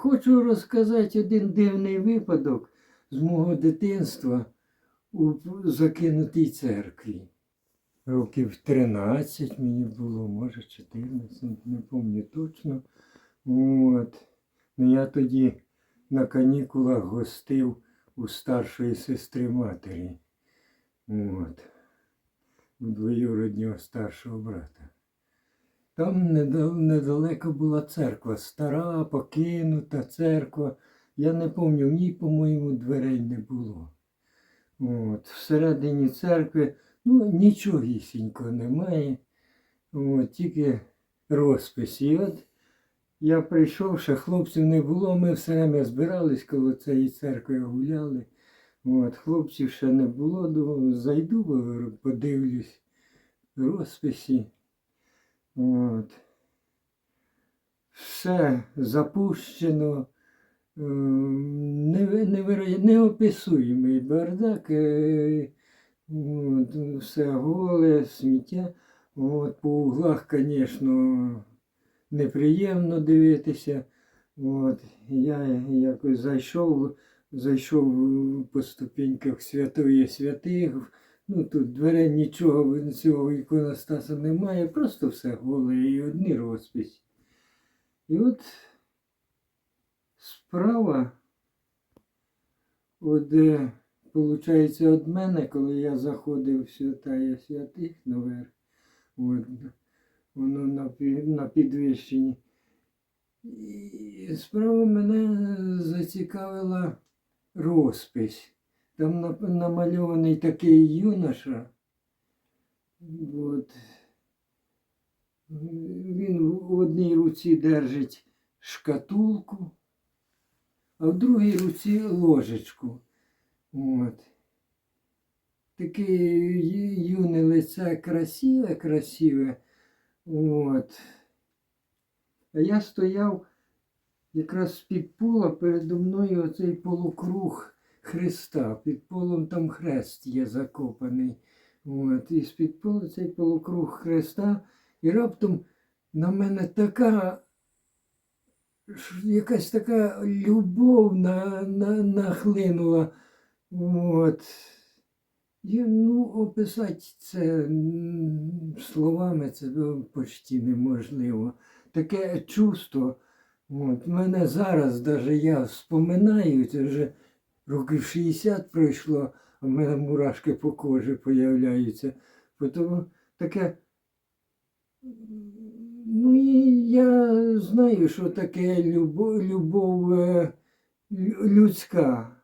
Хочу розказати один дивний випадок з мого дитинства у закинутій церкві. Років 13 мені було, може 14, не пам'ятаю точно. От. Ну, я тоді на канікулах гостив у старшої сестри матері. От. У двоюроднього старшого брата. Там недалеко була церква, стара, покинута церква. Я не пам'ятаю, в ній, по-моєму, дверей не було. От. Всередині церкви ну, нічогісінько немає. От, тільки розпис. І от я прийшов, ще хлопців не було, ми все время збирались коло цієї церкви гуляли. От, хлопців ще не було, думаю, зайду, подивлюсь розписі. От. Все запущено, ем, неописуємий бардак, от, все голе, сміття. От, по углах, звісно, неприємно дивитися. От, я якось зайшов, зайшов по ступеньках святої святих. Ну, тут дверей нічого цього іконостаса немає, просто все голе і одні розпись. І от справа, от, виходить, від мене, коли я заходив в святая святих наверх, от, воно на, на підвищенні. І справа мене зацікавила розпись. Там намальований такий юноша. От. Він в одній руці держить шкатулку, а в другій руці ложечку. От. Таке юне лице красиве, красиве. От. А я стояв якраз з-під пола передо мною оцей полукруг Христа. Під полом там хрест є закопаний. От. І з-під пола цей полукруг Христа. І раптом на мене така якась така любов на, на, нахлинула. От. І, ну, описати це словами це почти неможливо. Таке чувство. От, мене зараз даже я вспоминаю, це вже років 60 пройшло, а в мене мурашки по кожі появляються. Тому таке. Ну і я знаю, що таке любов, любов е, людська.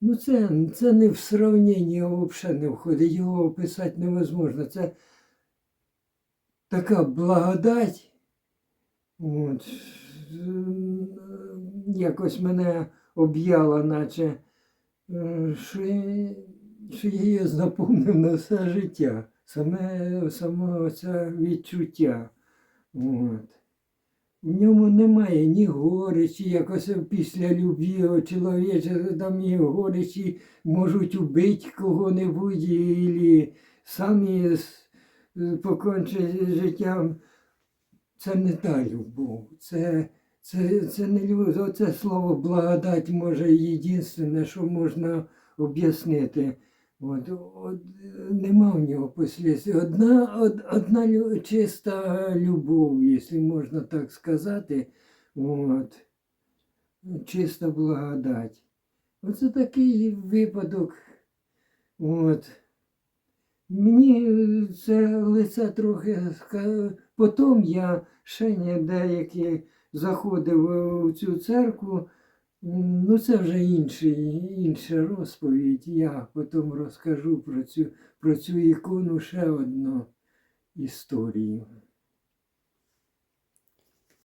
Ну, це, це не в сравненні взагалі не входить, його описати невозможно. Це така благодать. От, якось мене об'яла, наче, е, що, що її запомнив на все життя. Саме, саме це відчуття. От. В ньому немає ні горечі, якось після любві чоловіча, там і горечі можуть убити кого-небудь, і самі покончити життям. Це не та любов. Це, це, це не любов. Оце слово благодать може єдине, що можна об'яснити. От, от, нема в нього послідствий. Одна, од, одна чиста любов, якщо можна так сказати. От, чиста благодать. Оце такий випадок. От. Мені це лице трохи потім я ще не деякі заходив у цю церкву. Ну, це вже інший, інша розповідь. Я потім розкажу про цю, про цю ікону ще одну історію.